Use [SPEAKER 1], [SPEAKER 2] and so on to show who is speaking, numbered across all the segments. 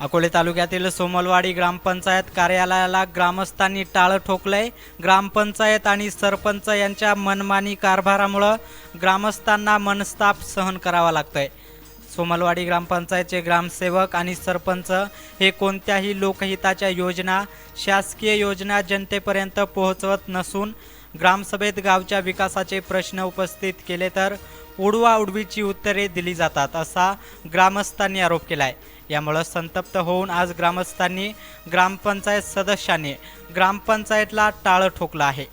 [SPEAKER 1] अकोले तालुक्यातील सोमलवाडी ग्रामपंचायत कार्यालयाला ग्रामस्थांनी टाळं ठोकलंय. ग्रामपंचायत आणि सरपंच यांच्या मनमानी कारभारामुळं ग्रामस्थांना मनस्ताप सहन करावा लागतोय. सोमलवाडी ग्रामपंचायतचे ग्रामसेवक आणि सरपंच हे कोणत्याही लोकहिताच्या योजना शासकीय योजना जनतेपर्यंत पोहोचवत नसून ग्रामसभेत गावच्या विकासाचे प्रश्न उपस्थित केले तर उडवा उडवीची उत्तरे दिली जातात असा ग्रामस्थांनी आरोप केला आहे यामुळं संतप्त होऊन आज ग्रामस्थांनी ग्रामपंचायत सदस्यांनी ग्रामपंचायतला टाळं ठोकलं आहे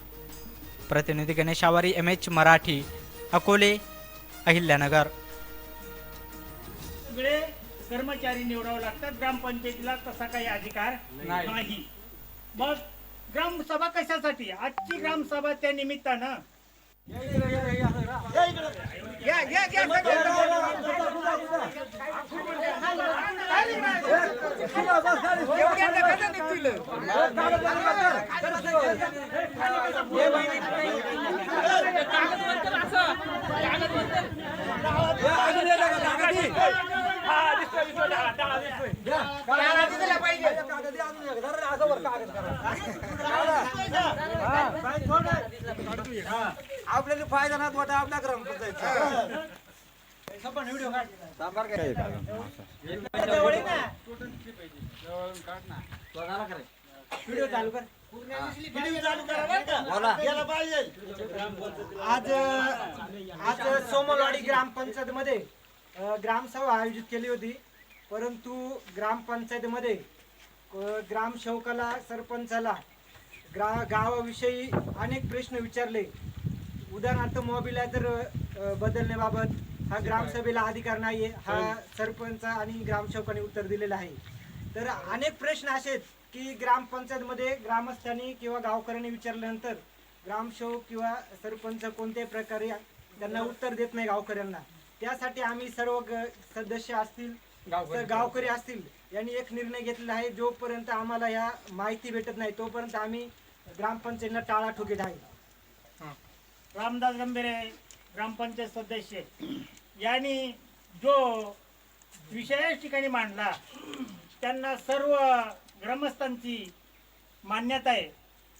[SPEAKER 1] प्रतिनिधी गणेश आवारी एम एच मराठी अकोले अहिल्यानगर
[SPEAKER 2] सगळे कर्मचारी निवडावे लागतात ग्रामपंचायतीला तसा काही अधिकार नाही मग ग्रामसभा कशासाठी आजची ग्रामसभा त्या निमित्तानं घ्या, घ्या, घ्या, एवढ्या नका ना निघतील.
[SPEAKER 3] आपल्याला फायदा ना वाटा आपल्या ग्रामपंचायत
[SPEAKER 4] आज आज सोमलवाडी ग्रामपंचायत मध्ये ग्रामसभा आयोजित केली होती. परंतु ग्रामपंचायतीमध्ये ग्रामसेवकाला सरपंचाला ग्रा गावाविषयी अनेक प्रश्न विचारले. उदाहरणार्थ मोबिलायझर बदलण्याबाबत हा ग्रामसभेला अधिकार नाहीये. हा सरपंच आणि ग्रामसेवकाने उत्तर दिलेलं आहे. तर अनेक प्रश्न असे आहेत की ग्रामपंचायतमध्ये ग्रामस्थांनी किंवा गावकऱ्यांनी विचारल्यानंतर ग्रामसेवक किंवा सरपंच कोणत्याही प्रकारे त्यांना उत्तर देत नाही गावकऱ्यांना. त्यासाठी आम्ही सर्व ग- सदस्य असतील गावकरी असतील यांनी एक निर्णय घेतलेला आहे. जोपर्यंत आम्हाला या माहिती भेटत नाही तोपर्यंत आम्ही ग्रामपंचायतीला टाळा ठोकीत आहे
[SPEAKER 2] रामदास गंभीरे ग्रामपंचायत सदस्य. यांनी जो विषय या ठिकाणी मांडला त्यांना सर्व ग्रामस्थांची मान्यता आहे.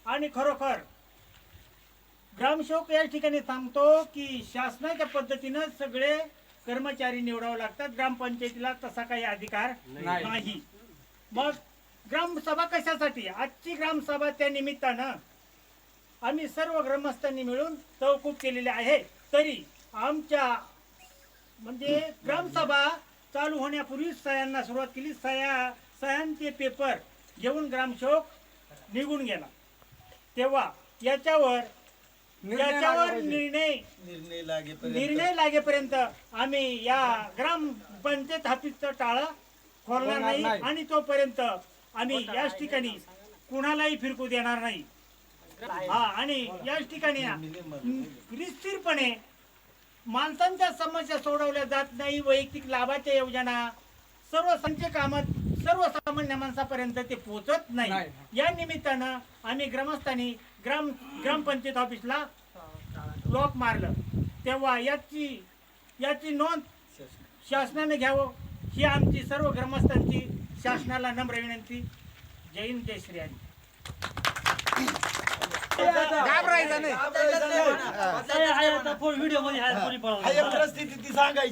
[SPEAKER 2] आणि खरोखर ग्रामसेवक या ठिकाणी सांगतो की शासनाच्या पद्धतीनं सगळे कर्मचारी निवडावे लागतात. ग्रामपंचायतीला तसा काही अधिकार नाही. मग ग्रामसभा कशासाठी? आजची ग्रामसभा त्या निमित्तानं आम्ही सर्व ग्रामस्थांनी मिळून चौकूप केलेली आहे. तरी आमच्या म्हणजे ग्रामसभा चालू होण्यापूर्वी सह्यांना सुरुवात केली. सह्या सह्यांचे पेपर घेऊन ग्रामसेवक निघून गेला. तेव्हा याच्यावर याच्यावर निर्णय निर्णय लागेपर्यंत. आम्ही या ग्रामपंचायत ऑफिसचं टाळं खोलणार नाही आणि तोपर्यंत आम्ही याच ठिकाणी कुणालाही फिरकू देणार नाही. हा आणि याच ठिकाणी ना, निश्चितपणे माणसांच्या समस्या सोडवल्या जात नाही वैयक्तिक लाभाच्या योजना सर्व संच कामात सर्वसामान्य माणसापर्यंत ते पोहोचत नाही. या निमित्तानं आम्ही ग्रामस्थांनी ग्राम ग्रामपंचायत ऑफिसला लॉक मारलं. तेव्हा याची याची नोंद शासनाने घ्यावं ही आमची सर्व ग्रामस्थांची शासनाला नम्र विनंती. जय हिंद जय श्री हरी
[SPEAKER 3] परिस्थिती ती सांगायची